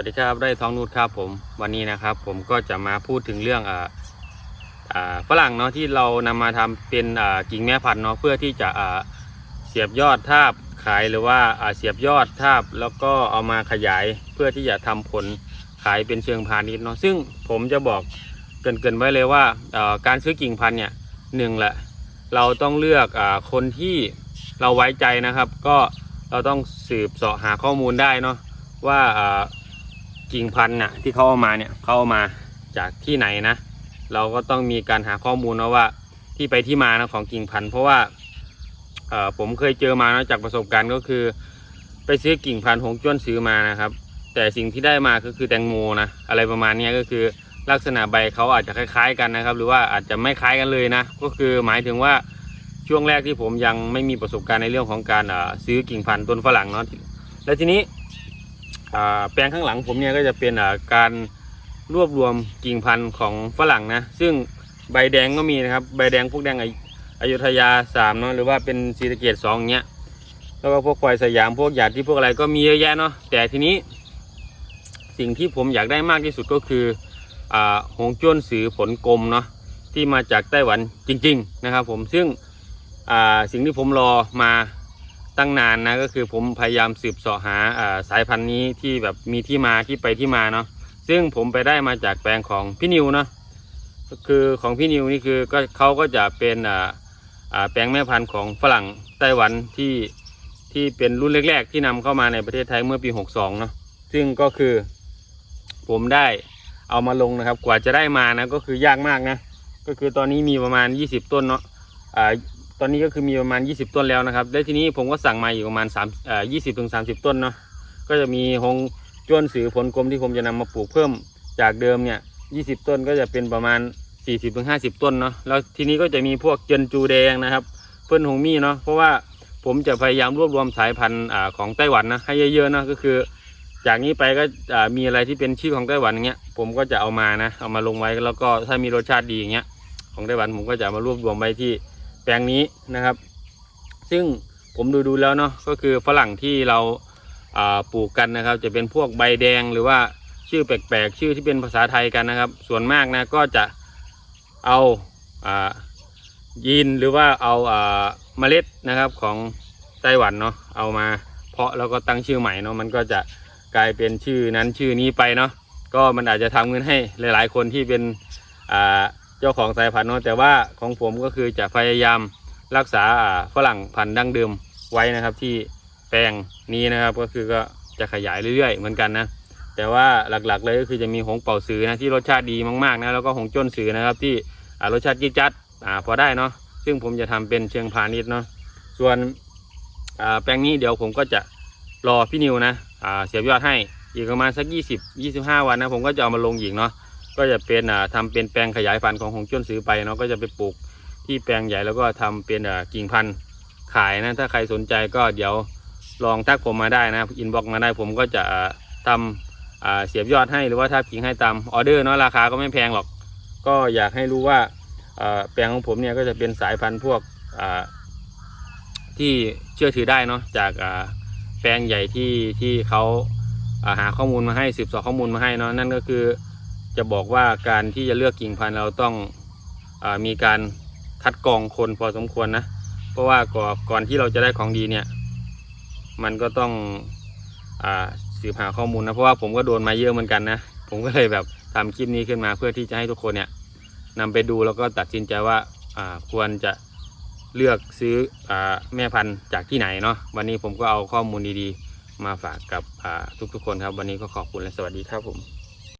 วัสดีครับได้ท้องนูดครับผมวันนี้นะครับ ผมก็จะมาพูดถึงเรื่องอ่าอ่าฝรั่งเนาะที่เรานำมาทำเป็นอ่ากิ่งแม่พันธุ์เนาะเพื่อที่จะอ่าเสียบยอดทาบขายหรือว่าอ่าเสียบยอดทาบแล้วก็เอามาขยายเพื่อที่จะทำผลขายเป็นเชิงพาณิชย์เนาะซึ่งผมจะบอกเกรินๆไว้เลยว่าอ่าการซื้อกิ่งพันธุ์เนี่ยหนึ่งแหละเราต้องเลือกอาคนที่เราไว้ใจนะครับ ก็เราต้องสืบเสาะหาข้อมูลได้เนาะว่าอ่า กิ่งพันธุ์น่ะที่เขาเอามาเนี่ยเขาเอามาจากที่ไหนนะ เราก็ต้องมีการหาข้อมูลนะว่าที่ไปที่มานะของกิ่งพันธุ์เพราะว่าเออผมเคยเจอมานะจากประสบการณ์ก็คือ ไปซื้อกิ่งพันธุ์หงจ้วนซื้อมานะครับ แต่สิ่งที่ได้มาก็คือแตงโมนะอะไรประมาณนี้ก็คือลักษณะใบเขาอาจจะคล้ายๆกันนะครับ หรือว่าอาจจะไม่คล้ายกันเลยนะ ก็คือหมายถึงว่าช่วงแรกที่ผมยังไม่มีประสบการณ์ในเรื่องของการเออซื้อกิ่งพันธุ์ต้นฝรั่งเนาะแล้วทีนี้ แปลงข้างหลังผมเนี่ยก็จะเป็นการรวบรวมกิ่งพันธุ์ของฝรั่งนะ ซึ่งใบแดงก็มีนะครับ ใบแดงพวกแดงอยุอยุธยาสามเนาะหรือว่าเป็นศรีสะเกดสองเงี้ยแล้วก็พวกควายสยามพวกหยาดที่พวกอะไรก็มีเยอะแยะเนาะแต่ทีนี้ สิ่งที่ผมอยากได้มากที่สุดก็คืออ่าหงจ้วนสือผลกลมเนาะที่มาจากไต้หวันจริง ๆ นะครับ ผมซึ่งอ่าสิ่งที่ผมรอมา ตั้งนานนะก็คือผมพยายามสืบเสาะหาสายพันธุ์นี้ที่แบบมีที่มาที่ไปที่มาเนาะซึ่งผมไปได้มาจากแปลงของพี่นิวเนาะก็คือของพี่นิวนี่คือก็เขาก็จะเป็นแปลงแม่พันธุ์ของฝรั่งไต้หวันที่ที่เป็นรุ่นแรก ๆ ที่นำเข้ามาในประเทศไทยเมื่อปี 62เนาะซึ่งก็คือผมได้เอามาลงนะครับ กว่าจะได้มานะก็คือยากมากนะก็คือตอนนี้มีประมาณ 20 ต้นเนาะอ่า ตอนนี้ก็คือมีประมาณ 20 ต้นแล้วนะครับและทีนี้ผมก็สั่งมาอีกประมาณ3เอ่อ20ถึง30 ต้นเนาะก็จะมีหงจ้วนสือผลกลมที่ผมจะนำมาปลูกเพิ่มจากเดิมเนี่ย20 ต้นก็จะเป็นประมาณ 40ถึง50 ต้นเนาะแล้วทีนี้ก็จะมีพวกเจนจูแดงนะครับ เพิ่อนหงมี่เนาะเพราะว่าผมจะพยายามรวบรวมสายพันธุ์ของไต้หวันนะให้เยอะๆนะก็คือ จากนี้ไปก็มีอะไรที่เป็นชื่อของไต้หวันอย่างเงี้ยผมก็จะเอามานะเอามาลงไว้แล้วก็ถ้ามีรสชาติดีอย่างเงี้ยของไต้หวันผมก็จะมารวบรวมไว้ที่ ปลงนี้นะครับ ซึ่งผมดูดูแล้วเนาะก็คือฝรั่งที่เราาปลูกกันนะครับ จะเป็นพวกใบแดงหรือว่าชื่อแปลกๆ ชื่อที่เป็นภาษาไทยกันนะครับ ส่วนมากนะก็จะเอาอายีนหรือว่าเอาอ่าเมล็ดนะครับของไต้หวันเนาะเอามาเพาะแล้วก็ตั้งชื่อใหม่เนาะมันก็จะกลายเป็นชื่อนั้นชื่อนี้ไปเนาะก็มันอาจจะทำเงินให้หลาย ๆ คนที่เป็นอ่า เจ้าของสายพันธุ์เนาะแต่ว่าของผมก็คือจะพยายามรักษาฝรั่งพันธุ์ดั้งเดิมไว้นะครับ ที่แปลงนี้นะครับ ก็คือก็จะขยายเรื่อยๆ เหมือนกันนะ แต่ว่าหลักๆเลยก็คือจะมีหงเป่าสือนะที่รสชาติดีมากๆนะแล้วก็หงจ้นสือนะครับ ที่รสชาติจิ๊จัดอ่าพอได้เนาะซึ่งผมจะทำเป็นเชิงพาณิชย์เนาะส่วนแปลงนี้เดี๋ยวผมก็จะรอพี่นิวนะเสียบยอดให้อีกประมาณสัก 20 25 วันนะผมก็จะเอามาลงอีกเนาะ ก็จะเป็นอ่าทำเป็นแปลงขยายพันธุ์ของหงจ้นซื้อไปเนาะก็จะไปปลูกที่แปลงใหญ่แล้วก็ทำเป็นอ่ากิ่งพันธุ์ขายนะถ้าใครสนใจก็เดี๋ยวลองทักผมมาได้นะอินบ็อกมาได้ผมก็จะอ่าทำอ่าเสียบยอดให้หรือว่าทับกิ่งให้ตามออเดอร์เนาะราคาก็ไม่แพงหรอก ก็อยากให้รู้ว่าอ่าแปลงของผมเนี่ยก็จะเป็นสายพันธุ์พวกอ่าที่เชื่อถือได้เนาะจากอ่าแปลงใหญ่ที่ที่เขาอ่าหาข้อมูลมาให้สืบสอบข้อมูลมาให้เนาะนั่นก็คือ จะบอกว่าการที่จะเลือกกิ่งพันธุ์เราต้องอมีการคัดกรองคนพอสมควรนะ เพราะว่าก่อนก่อนที่เราจะได้ของดีเนี่ย มันก็ต้องอสืบหาข้อมูลนะ เพราะว่าผมก็โดนมาเยอะเหมือนกันนะ ผมก็เลยแบบทำคลิปนี้ขึ้นมาเพื่อที่จะให้ทุกคนเนี่ยนำไปดูแล้วก็ตัดสินใจว่าควรจะเลือกซื้ออแม่พันธุ์จากที่ไหนเนาะ วันนี้ผมก็เอาข้อมูลดีๆ มาฝากกับทุกๆคนครับ วันนี้ก็ขอบคุณและสวัสดีครับผม